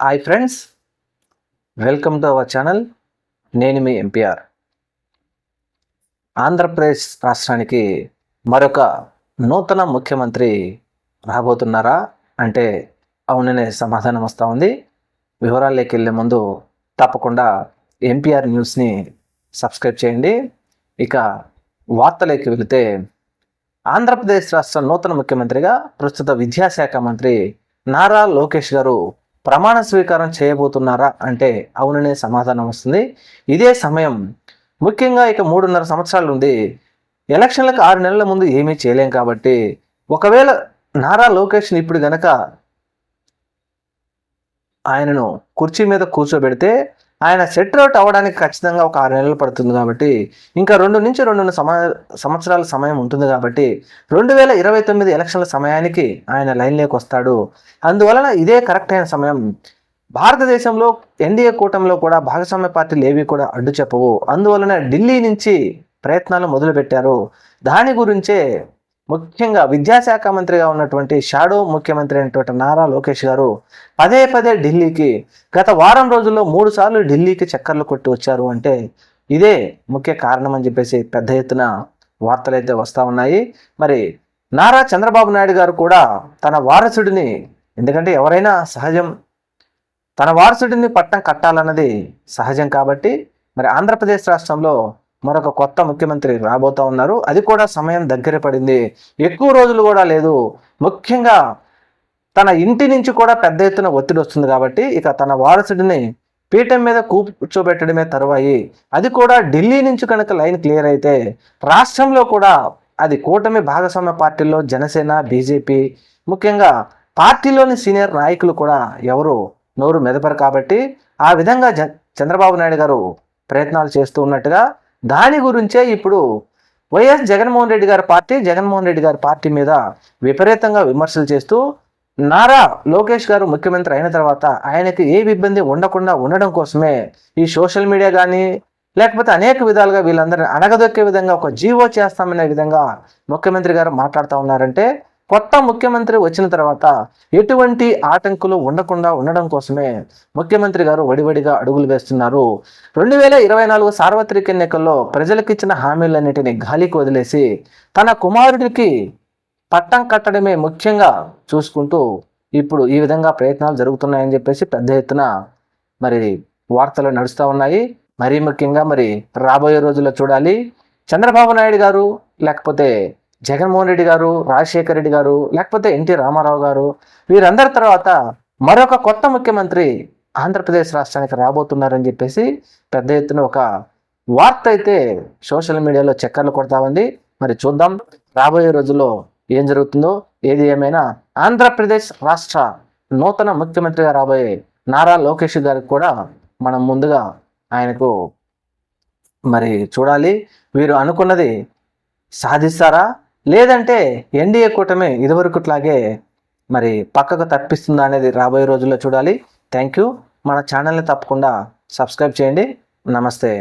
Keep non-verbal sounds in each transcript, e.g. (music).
Hi friends welcome to our channel నేను మీ MPR Andhra Pradesh రాష్ట్రానికి మరొక నూతన ముఖ్యమంత్రి రాబోతున్నారా అంటే అవుననే సమాధానం వస్తూ ఉంది. వివరాల్లోకి వెళ్ళే ముందు తప్పకుండా ఎంపీఆర్ న్యూస్ని సబ్స్క్రైబ్ చేయండి. ఇక వార్తలోకి వెళితే ఆంధ్రప్రదేశ్ రాష్ట్ర నూతన ముఖ్యమంత్రిగా ప్రస్తుత విద్యాశాఖ మంత్రి నారా లోకేష్ గారు ప్రమాణ స్వీకారం చేయబోతున్నారా అంటే అవుననే సమాధానం వస్తుంది. ఇదే సమయం ముఖ్యంగా ఇక మూడున్నర సంవత్సరాలు ఉంది ఎలక్షన్లకు ఆరు నెలల ముందు ఏమీ చేయలేం కాబట్టి ఒకవేళ నారా లోకేష్ని ఇప్పుడు గనక ఆయనను కుర్చీ మీద కూర్చోబెడితే ఆయన సెట్ అవుట్ అవ్వడానికి ఖచ్చితంగా ఒక ఆరు నెలలు పడుతుంది కాబట్టి ఇంకా రెండు నుంచి రెండు సమ సంవత్సరాల సమయం ఉంటుంది కాబట్టి రెండు వేల ఇరవై తొమ్మిది ఎలక్షన్ల సమయానికి ఆయన లైన్లోకి వస్తాడు. అందువలన ఇదే కరెక్ట్ అయిన సమయం. భారతదేశంలో ఎన్డీఏ కూటమిలో కూడా భాగస్వామ్య పార్టీలు ఏవి కూడా అడ్డు చెప్పవు అందువలన ఢిల్లీ నుంచి ప్రయత్నాలు మొదలుపెట్టారు. దాని గురించే ముఖ్యంగా విద్యాశాఖ మంత్రిగా ఉన్నటువంటి షాడో ముఖ్యమంత్రి అయినటువంటి నారా లోకేష్ గారు పదే పదే ఢిల్లీకి గత వారం రోజుల్లో మూడు సార్లు ఢిల్లీకి చక్కర్లు కొట్టి వచ్చారు అంటే ఇదే ముఖ్య కారణం అని చెప్పేసి పెద్ద ఎత్తున వార్తలు అయితే వస్తూ ఉన్నాయి. మరి నారా చంద్రబాబు నాయుడు గారు కూడా తన వారసుడిని ఎందుకంటే ఎవరైనా సహజం తన వారసుడిని పట్టం కట్టాలన్నది సహజం కాబట్టి మరి ఆంధ్రప్రదేశ్ రాష్ట్రంలో మరొక కొత్త ముఖ్యమంత్రి రాబోతా ఉన్నారు. అది కూడా సమయం దగ్గర పడింది. ఎక్కువ రోజులు కూడా లేదు. ముఖ్యంగా తన ఇంటి నుంచి కూడా పెద్ద ఎత్తున ఒత్తిడి వస్తుంది కాబట్టి ఇక తన వారసుడిని పీఠం మీద కూర్చోబెట్టడమే తరువాయి. అది కూడా ఢిల్లీ నుంచి కనుక లైన్ క్లియర్ అయితే రాష్ట్రంలో కూడా అది కూటమి భాగస్వామ్య పార్టీల్లో జనసేన బీజేపీ ముఖ్యంగా పార్టీలోని సీనియర్ నాయకులు కూడా ఎవరు నోరు మెదపరు కాబట్టి ఆ విధంగా చంద్రబాబు నాయుడు గారు ప్రయత్నాలు చేస్తూ ఉన్నట్టుగా దాని గురించే ఇప్పుడు వైఎస్ జగన్మోహన్ రెడ్డి గారి పార్టీ జగన్మోహన్ రెడ్డి గారి పార్టీ మీద విపరీతంగా విమర్శలు చేస్తూ నారా లోకేష్ గారు ముఖ్యమంత్రి అయిన తర్వాత ఆయనకి ఏ ఇబ్బంది ఉండకుండా ఉండడం కోసమే ఈ సోషల్ మీడియా కానీ లేకపోతే అనేక విధాలుగా వీళ్ళందరినీ అణగదొక్కే విధంగా ఒక జీవో చేస్తామనే విధంగా ముఖ్యమంత్రి గారు మాట్లాడుతూ ఉన్నారంటే కొత్త ముఖ్యమంత్రి వచ్చిన తర్వాత ఎటువంటి ఆటంకులు ఉండకుండా ఉండడం కోసమే ముఖ్యమంత్రి గారు వడివడిగా అడుగులు వేస్తున్నారు. రెండు వేల ఇరవై నాలుగు సార్వత్రిక ఎన్నికల్లో ప్రజలకిచ్చిన హామీలన్నిటిని గాలికి వదిలేసి తన కుమారుడికి పట్టం కట్టడమే ముఖ్యంగా చూసుకుంటూ ఇప్పుడు ఈ విధంగా ప్రయత్నాలు జరుగుతున్నాయని చెప్పేసి పెద్ద ఎత్తున మరి వార్తలు నడుస్తూ ఉన్నాయి. మరీ ముఖ్యంగా మరి రాబోయే రోజుల్లో చూడాలి. చంద్రబాబు నాయుడు గారు లేకపోతే జగన్మోహన్ రెడ్డి గారు రాజశేఖర రెడ్డి గారు లేకపోతే ఎన్టీ రామారావు గారు వీరందరి తర్వాత మరొక కొత్త ముఖ్యమంత్రి ఆంధ్రప్రదేశ్ రాష్ట్రానికి రాబోతున్నారని చెప్పేసి పెద్ద ఎత్తున ఒక వార్త అయితే సోషల్ మీడియాలో చక్కర్లు కొడతా ఉంది. మరి చూద్దాం రాబోయే రోజుల్లో ఏం జరుగుతుందో ఏది ఏమైనా ఆంధ్రప్రదేశ్ రాష్ట్ర నూతన ముఖ్యమంత్రిగా రాబోయే నారా లోకేష్ గారికి కూడా మనం ముందుగా ఆయనకు మరి చూడాలి. వీరు అనుకున్నది సాధిస్తారా? లేదంటే ఎన్డీఏ కూటమి ఇదివరకుట్లాగే మరి పక్కకు తప్పిస్తుందా అనేది రాబోయే రోజుల్లో చూడాలి. థ్యాంక్ యూ మన ఛానల్ని తప్పకుండా సబ్స్క్రైబ్ చేయండి. నమస్తే.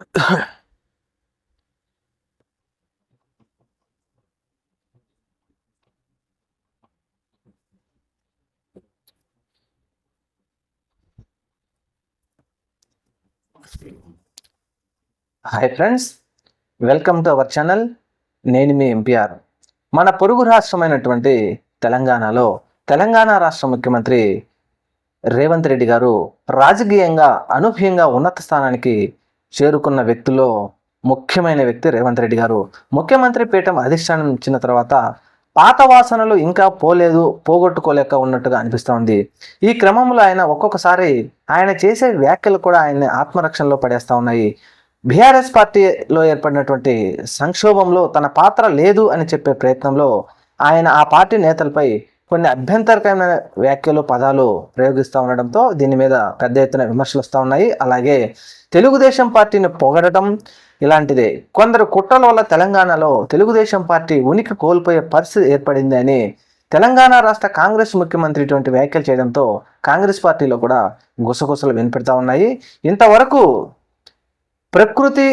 (coughs) Hi friends welcome to our channel నేను మీ ఎంపీఆర్ మన పొరుగు రాష్ట్రమైనటువంటి తెలంగాణలో తెలంగాణ రాష్ట్ర ముఖ్యమంత్రి రేవంత్ రెడ్డి గారు రాజకీయంగా అనూహ్యంగా ఉన్నత స్థానానికి చేరుకున్న వ్యక్తిలో ముఖ్యమైన వ్యక్తి రేవంత్ రెడ్డి గారు. ముఖ్యమంత్రి పీఠం అధిష్టానం ఇచ్చిన తర్వాత పాత వాసనలు ఇంకా పోలేదు పోగొట్టుకోలేక ఉన్నట్టుగా అనిపిస్తోంది. ఈ క్రమంలో ఆయన ఒక్కొక్కసారి ఆయన చేసే వ్యాఖ్యలు కూడా ఆయన్ని ఆత్మరక్షణలో పడేస్తూ ఉన్నాయి. బీఆర్ఎస్ పార్టీలో ఏర్పడినటువంటి సంక్షోభంలో తన పాత్ర లేదు అని చెప్పే ప్రయత్నంలో ఆయన ఆ పార్టీ నేతలపై కొన్ని అభ్యంతరకరమైన వ్యాఖ్యలు పదాలు ప్రయోగిస్తూ ఉండడంతో దీని మీద పెద్ద ఎత్తున విమర్శలు వస్తూ ఉన్నాయి. అలాగే తెలుగుదేశం పార్టీని పొగడటం ఇలాంటిదే. కొందరు కుట్రల వల్ల తెలంగాణలో తెలుగుదేశం పార్టీ ఉనికి కోల్పోయే పరిస్థితి ఏర్పడింది అని తెలంగాణ రాష్ట్ర కాంగ్రెస్ ముఖ్యమంత్రి ఇటువంటి వ్యాఖ్యలు చేయడంతో కాంగ్రెస్ పార్టీలో కూడా గుసగుసలు వినిపెడతా ఉన్నాయి. ఇంతవరకు ప్రకృతి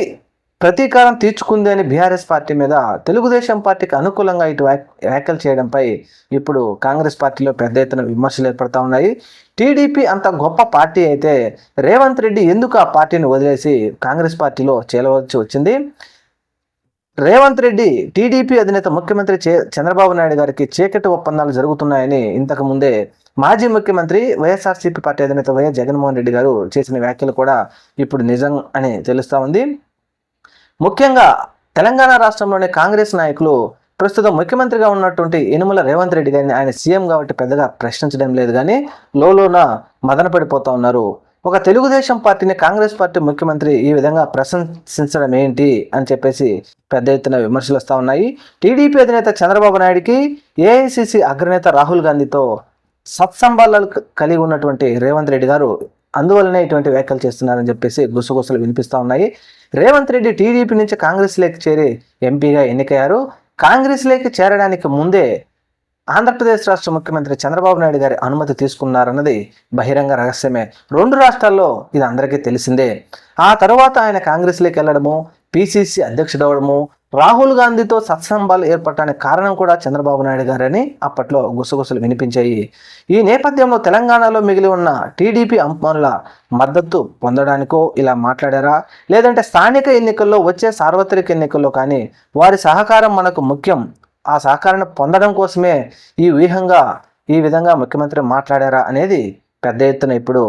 ప్రతీకారం తీర్చుకుంది అని బీఆర్ఎస్ పార్టీ మీద తెలుగుదేశం పార్టీకి అనుకూలంగా ఇటు వ్యాక్- వ్యాఖ్యలు చేయడంపై ఇప్పుడు కాంగ్రెస్ పార్టీలో పెద్ద ఎత్తున విమర్శలు ఏర్పడతా ఉన్నాయి. టీడీపీ అంత గొప్ప పార్టీ అయితే రేవంత్ రెడ్డి ఎందుకు ఆ పార్టీని వదిలేసి కాంగ్రెస్ పార్టీలో చేరవలసి వచ్చింది? రేవంత్ రెడ్డి టీడీపీ అధినేత ముఖ్యమంత్రి చంద్రబాబు నాయుడు గారికి చీకటి ఒప్పందాలు జరుగుతున్నాయని ఇంతకు ముందే మాజీ ముఖ్యమంత్రి వైఎస్ఆర్సీపీ పార్టీ అధినేత వైఎస్ జగన్మోహన్ రెడ్డి గారు చేసిన వ్యాఖ్యలు కూడా ఇప్పుడు నిజం అని తెలుస్తూ ఉంది. ముఖ్యంగా తెలంగాణ రాష్ట్రంలోని కాంగ్రెస్ నాయకులు ప్రస్తుతం ముఖ్యమంత్రిగా ఉన్నటువంటి యనుమల రేవంత్ రెడ్డి గారిని ఆయన సీఎం కాబట్టి పెద్దగా ప్రశ్నించడం లేదు కానీ లోలోన మదన పడిపోతూ ఉన్నారు. ఒక తెలుగుదేశం పార్టీని కాంగ్రెస్ పార్టీ ముఖ్యమంత్రి ఈ విధంగా ప్రశంసించడం ఏంటి అని చెప్పేసి పెద్ద ఎత్తున విమర్శలు వస్తూ ఉన్నాయి. టీడీపీ అధినేత చంద్రబాబు నాయుడికి ఏఐసిసి అగ్రనేత రాహుల్ గాంధీతో సత్సంబాలు కలిగి ఉన్నటువంటి రేవంత్ రెడ్డి గారు అందువల్లనే ఇటువంటి వ్యాఖ్యలు చేస్తున్నారని చెప్పేసి గుసగుసలు వినిపిస్తూ ఉన్నాయి. రేవంత్ రెడ్డి టీడీపీ నుంచి కాంగ్రెస్లోకి చేరి ఎంపీగా ఎన్నికయ్యారు. కాంగ్రెస్లోకి చేరడానికి ముందే ఆంధ్రప్రదేశ్ రాష్ట్ర ముఖ్యమంత్రి చంద్రబాబు నాయుడు గారి అనుమతి తీసుకున్నారన్నది బహిరంగ రహస్యమే. రెండు రాష్ట్రాల్లో ఇది అందరికీ తెలిసిందే. ఆ తర్వాత ఆయన కాంగ్రెస్లోకి వెళ్ళడము పిసిసి అధ్యక్షుడవడము రాహుల్ గాంధీతో సత్సంబాలు ఏర్పడటానికి కారణం కూడా చంద్రబాబు నాయుడు గారని అప్పట్లో గుసగుసలు వినిపించాయి. ఈ నేపథ్యంలో తెలంగాణలో మిగిలి ఉన్న టీడీపీ అంపనుల మద్దతు పొందడానికో ఇలా మాట్లాడారా? లేదంటే స్థానిక ఎన్నికల్లో వచ్చే సార్వత్రిక ఎన్నికల్లో కానీ వారి సహకారం మనకు ముఖ్యం. ఆ సహకారాన్ని పొందడం కోసమే ఈ వ్యూహంగా ఈ విధంగా ముఖ్యమంత్రి మాట్లాడారా అనేది పెద్ద ఎత్తున ఇప్పుడు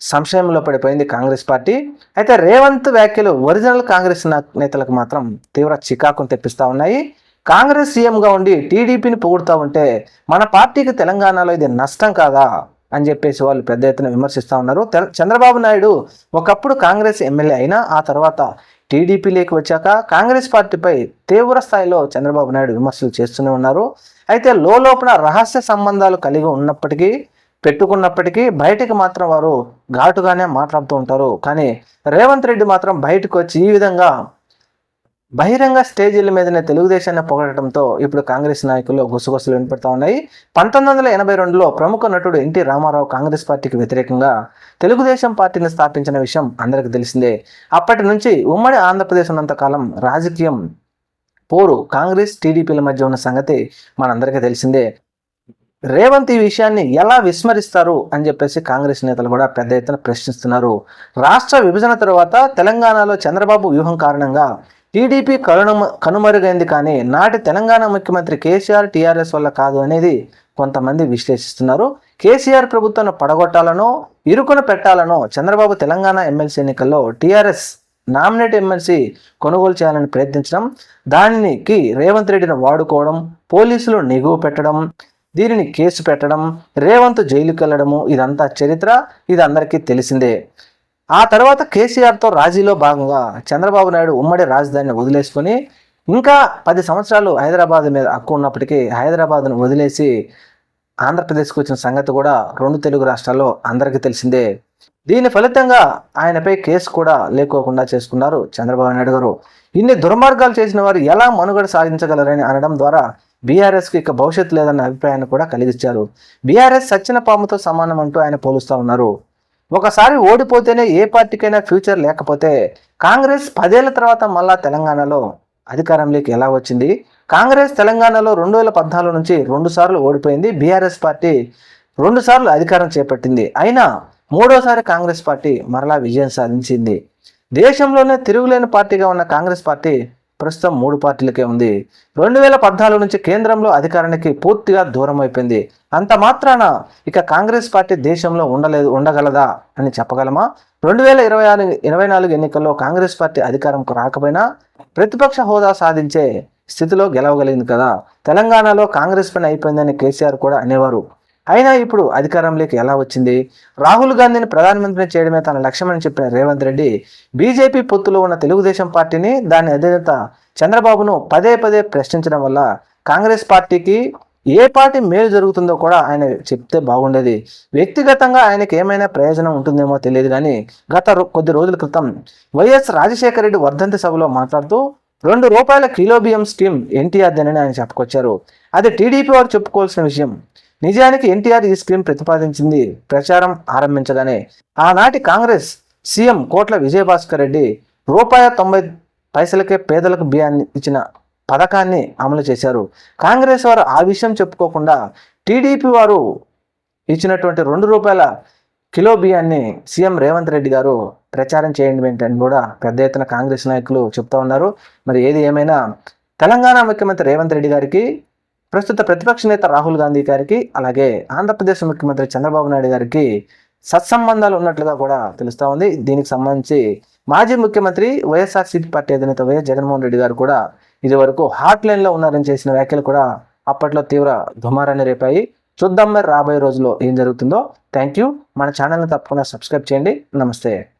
సంశయంలో పడిపోయింది కాంగ్రెస్ పార్టీ. అయితే రేవంత్ వ్యాఖ్యలు ఒరిజినల్ కాంగ్రెస్ నేతలకు మాత్రం తీవ్ర చికాకును తెప్పిస్తూ ఉన్నాయి. కాంగ్రెస్ సీఎంగా ఉండి టీడీపీని పొగుడుతూ ఉంటే మన పార్టీకి తెలంగాణలో ఇది నష్టం కాదా అని చెప్పేసి వాళ్ళు పెద్ద ఎత్తున విమర్శిస్తూ ఉన్నారు. చంద్రబాబు నాయుడు ఒకప్పుడు కాంగ్రెస్ ఎమ్మెల్యే అయినా ఆ తర్వాత టీడీపీలోకి వచ్చాక కాంగ్రెస్ పార్టీపై తీవ్ర స్థాయిలో చంద్రబాబు నాయుడు విమర్శలు చేస్తూనే ఉన్నారు. అయితే లోపల రహస్య సంబంధాలు కలిగి ఉన్నప్పటికీ పెట్టుకున్నప్పటికీ బయటికి మాత్రం వారు ఘాటుగానే మాట్లాడుతూ ఉంటారు. కానీ రేవంత్ రెడ్డి మాత్రం బయటకు వచ్చి ఈ విధంగా బహిరంగ స్టేజీల మీదనే తెలుగుదేశాన్ని పొగడటంతో ఇప్పుడు కాంగ్రెస్ నాయకుల్లో గుసగుసలు వినపడతా ఉన్నాయి. పంతొమ్మిది వందల ఎనభై రెండులో ప్రముఖ నటుడు ఎన్టీ రామారావు కాంగ్రెస్ పార్టీకి వ్యతిరేకంగా తెలుగుదేశం పార్టీని స్థాపించిన విషయం అందరికీ తెలిసిందే. అప్పటి నుంచి ఉమ్మడి ఆంధ్రప్రదేశ్ ఉన్నంతకాలం రాజకీయం పోరు కాంగ్రెస్ టీడీపీల మధ్య ఉన్న సంగతి మనందరికీ తెలిసిందే. రేవంత్ ఈ విషయాన్ని ఎలా విస్మరిస్తారు అని చెప్పేసి కాంగ్రెస్ నేతలు కూడా పెద్ద ఎత్తున ప్రశ్నిస్తున్నారు. రాష్ట్ర విభజన తరువాత తెలంగాణలో చంద్రబాబు వ్యూహం కారణంగా టీడీపీ కనుమ కనుమరుగైంది కానీ నాటి తెలంగాణ ముఖ్యమంత్రి కేసీఆర్ టీఆర్ఎస్ వల్ల కాదు అనేది కొంతమంది విశ్లేషిస్తున్నారు. కేసీఆర్ ప్రభుత్వాన్ని పడగొట్టాలనో ఇరుకున పెట్టాలనో చంద్రబాబు తెలంగాణ ఎమ్మెల్సీ ఎన్నికల్లో టీఆర్ఎస్ నామినేట్ ఎమ్మెల్సీ కొనుగోలు చేయాలని ప్రయత్నించడం దానికి రేవంత్ రెడ్డిని వాడుకోవడం పోలీసులు నిగువ పెట్టడం దీనిని కేసు పెట్టడం రేవంత్ జైలుకి వెళ్ళడము ఇదంతా చరిత్ర ఇది అందరికీ తెలిసిందే. ఆ తర్వాత కేసీఆర్తో రాజీలో భాగంగా చంద్రబాబు నాయుడు ఉమ్మడి రాజధానిని వదిలేసుకొని ఇంకా పది సంవత్సరాలు హైదరాబాద్ మీద హక్కు ఉన్నప్పటికీ హైదరాబాద్ను వదిలేసి ఆంధ్రప్రదేశ్కి వచ్చిన సంగతి కూడా రెండు తెలుగు రాష్ట్రాల్లో అందరికీ తెలిసిందే. దీని ఫలితంగా ఆయనపై కేసు కూడా లేకోకుండా చేసుకున్నారు చంద్రబాబు నాయుడు గారు. ఇన్ని దుర్మార్గాలు చేసిన వారు ఎలా మనుగడ సాధించగలరని అనడం ద్వారా బీఆర్ఎస్కి ఇక భవిష్యత్తు లేదన్న అభిప్రాయాన్ని కూడా కలిగించారు. బీఆర్ఎస్ సచ్చిన పాముతో సమానం అంటూ ఆయన పోలుస్తూ ఉన్నారు. ఒకసారి ఓడిపోతేనే ఏ పార్టీకైనా ఫ్యూచర్ లేకపోతే కాంగ్రెస్ పదేళ్ళ తర్వాత మళ్ళా తెలంగాణలో అధికారంలోకి ఎలా వచ్చింది? కాంగ్రెస్ తెలంగాణలో రెండు వేల పద్నాలుగు నుంచి రెండు సార్లు ఓడిపోయింది. బీఆర్ఎస్ పార్టీ రెండు సార్లు అధికారం చేపట్టింది. అయినా మూడోసారి కాంగ్రెస్ పార్టీ మరలా విజయం సాధించింది. దేశంలోనే తిరుగులేని పార్టీగా ఉన్న కాంగ్రెస్ పార్టీ ప్రస్తుతం మూడు పార్టీలకే ఉంది. రెండు వేల పద్నాలుగు నుంచి కేంద్రంలో అధికారానికి పూర్తిగా దూరం అయిపోయింది. అంత మాత్రాన ఇక కాంగ్రెస్ పార్టీ దేశంలో ఉండలేదు ఉండగలదా అని చెప్పగలమా? రెండు వేల ఇరవై ఆరు ఇరవై నాలుగు ఎన్నికల్లో కాంగ్రెస్ పార్టీ అధికారంకు రాకపోయినా ప్రతిపక్ష హోదా సాధించే స్థితిలో గెలవగలిగింది కదా. తెలంగాణలో కాంగ్రెస్ పని అయిపోయిందని కేసీఆర్ కూడా అనేవారు. అయినా ఇప్పుడు అధికారంలోకి ఎలా వచ్చింది? రాహుల్ గాంధీని ప్రధానమంత్రిని చేయడమే తన లక్ష్యమని చెప్పిన రేవంత్ రెడ్డి బీజేపీ పొత్తులో ఉన్న తెలుగుదేశం పార్టీని దాని అధినేత చంద్రబాబును పదే పదే ప్రశ్నించడం వల్ల కాంగ్రెస్ పార్టీకి ఏ పార్టీ మేలు జరుగుతుందో కూడా ఆయన చెప్తే బాగుండేది. వ్యక్తిగతంగా ఆయనకి ఏమైనా ప్రయోజనం ఉంటుందేమో తెలియదు కానీ గత కొద్ది రోజుల క్రితం వైఎస్ రాజశేఖర రెడ్డి వర్ధంతి సభలో మాట్లాడుతూ రెండు రూపాయల కిలో బియ్యం స్కీమ్ ఎన్టీఆర్ అని ఆయన చెప్పుకొచ్చారు. అది టీడీపీ వారు చెప్పుకోవాల్సిన విషయం. నిజానికి ఎన్టీఆర్ ఈ స్కీమ్ ప్రతిపాదించింది ప్రచారం ఆరంభించగానే. ఆనాటి కాంగ్రెస్ సీఎం కోట్ల విజయభాస్కర్ రెడ్డి రూపాయి తొంభై పైసలకే పేదలకు బియ్యాన్ని ఇచ్చిన పథకాన్ని అమలు చేశారు. కాంగ్రెస్ వారు ఆ విషయం చెప్పుకోకుండా టీడీపీ వారు ఇచ్చినటువంటి రెండు రూపాయల కిలో బియ్యాన్ని సీఎం రేవంత్ రెడ్డి గారు ప్రచారం చేయండి ఏంటని కూడా పెద్ద ఎత్తున కాంగ్రెస్ నాయకులు చెప్తా ఉన్నారు. మరి ఏది ఏమైనా తెలంగాణ ముఖ్యమంత్రి రేవంత్ రెడ్డి గారికి ప్రస్తుత ప్రతిపక్ష నేత రాహుల్ గాంధీ గారికి అలాగే ఆంధ్రప్రదేశ్ ముఖ్యమంత్రి చంద్రబాబు నాయుడు గారికి సత్సంబంధాలు ఉన్నట్లుగా కూడా తెలుస్తూ ఉంది. దీనికి సంబంధించి మాజీ ముఖ్యమంత్రి వైఎస్ఆర్సీపీ పార్టీ అధినేత వైఎస్ జగన్మోహన్ రెడ్డి గారు కూడా ఇదివరకు హాట్ లైన్లో ఉన్నారని చేసిన వ్యాఖ్యలు కూడా అప్పట్లో తీవ్ర దుమారాన్ని రేపాయి. చూద్దాం మరి రాబోయే రోజుల్లో ఏం జరుగుతుందో. Thank you. మన ఛానల్ని తప్పకుండా సబ్స్క్రైబ్ చేయండి. నమస్తే.